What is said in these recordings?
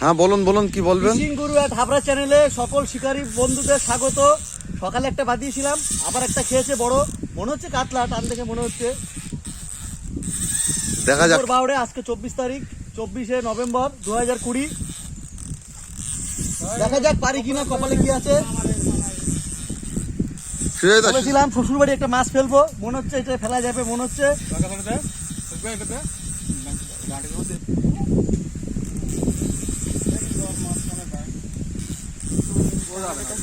হ্যাঁ বলুন বলুন কি বলবেন? ফিশিং গুরু অ্যাট হাবড়া চ্যানেলে সকল শিকারী বন্ধুদের স্বাগত। সকালে একটা বাদিয়েছিলাম আবার একটা খেয়েছে বড়। মনে হচ্ছে কাতলা টান দেখে মনে হচ্ছে। দেখা যাক। বাউড়ে আজকে চব্বিশ তারিখ চব্বিশে নভেম্বর দু হাজার কুড়ি। দেখা যাক পারি কিনা কপালে কি আছে। বলেছিলাম শ্বশুর বাড়ি একটা মাছ ফেলব। মনে হচ্ছে এটা ফেলা যাবে মনে হচ্ছে।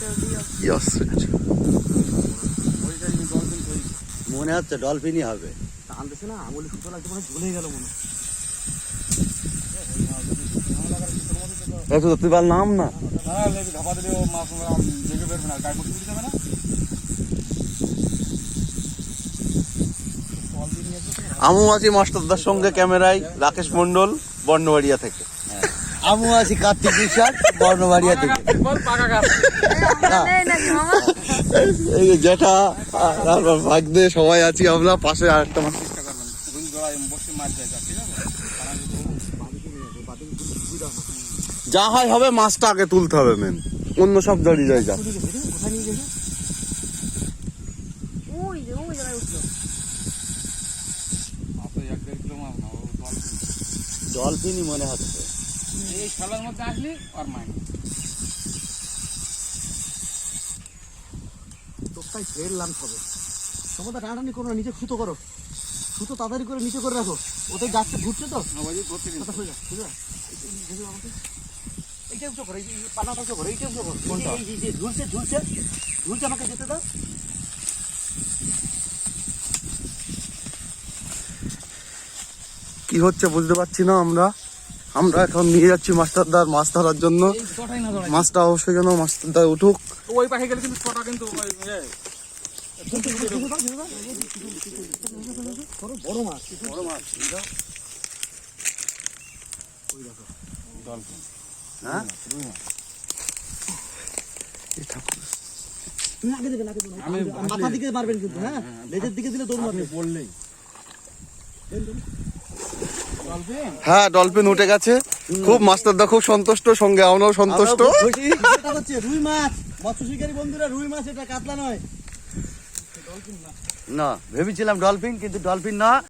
কি মনে হচ্ছে ডলফিনই হবে। টান দিছে না আঙুলে সুতো লাগছে মনে ঝুলে গেল মনে তুই নাম না? আমু আছি মাস্টারদার সঙ্গে ক্যামেরায় রাকেশ মন্ডল বর্ণবাড়িয়া থেকে। আমু আছি কার্তিক বিশ্বাস বর্ণবাড়িয়া থেকে। এই যে জ্যাঠা আর আমার ভাগ্নে সবাই আছি আমরা পাশে আরেকটা মাস যা হয় হবে মাছটা আগে তুলতে হবে মেন অন্য সব দাঁড়িয়ে যায় যা। উঠল। ডলফিনই মনে হচ্ছে। এই খেলার মধ্যে আসলি আর মাইনে তোরটাই ফেললাম সবে সমতা টানাটানি করো নিচে সুতো করো। সুতো তাড়াতাড়ি করে নিচে করে রাখো। ওতে গাছটা ঘুরছে তো? আমাকে। এইটা উঁচু করো, এই পানাটা উঁচু করো, এইটা উঁচু করো। ঝুলছে, ঝুলছে, ঝুলছে, আমাকে যেতে দাও। কি হচ্ছে বুঝতে পারছি না আমরা। আমরা এখন নিয়ে যাচ্ছি মাস্টারদার মাছ ধরার জন্য। মাছটা অবশ্যই যেন মাস্টারদা উঠুক। ওই পাশে গেলে কিন্তু ছটা কিন্তু বড় মাছ বড় মাছ হ্যাঁ আগে দেবেন, আগে দেবেন। মাথার দিকে মারবেন কিন্তু হ্যাঁ? লেজের দিকে দিলে দৌড় মারবে বললেই। হ্যাঁ ডলফিন উঠে গেছে। খুব মাস্টারদা খুব সন্তুষ্ট সঙ্গে আমরাও সন্তুষ্ট। রুই মাছ। মৎস্য শিকারী বন্ধুরা রুই মাছ এটা কাতলা নয়। না ভেবেছিলাম ডলফিন কিন্তু ডলফিন না।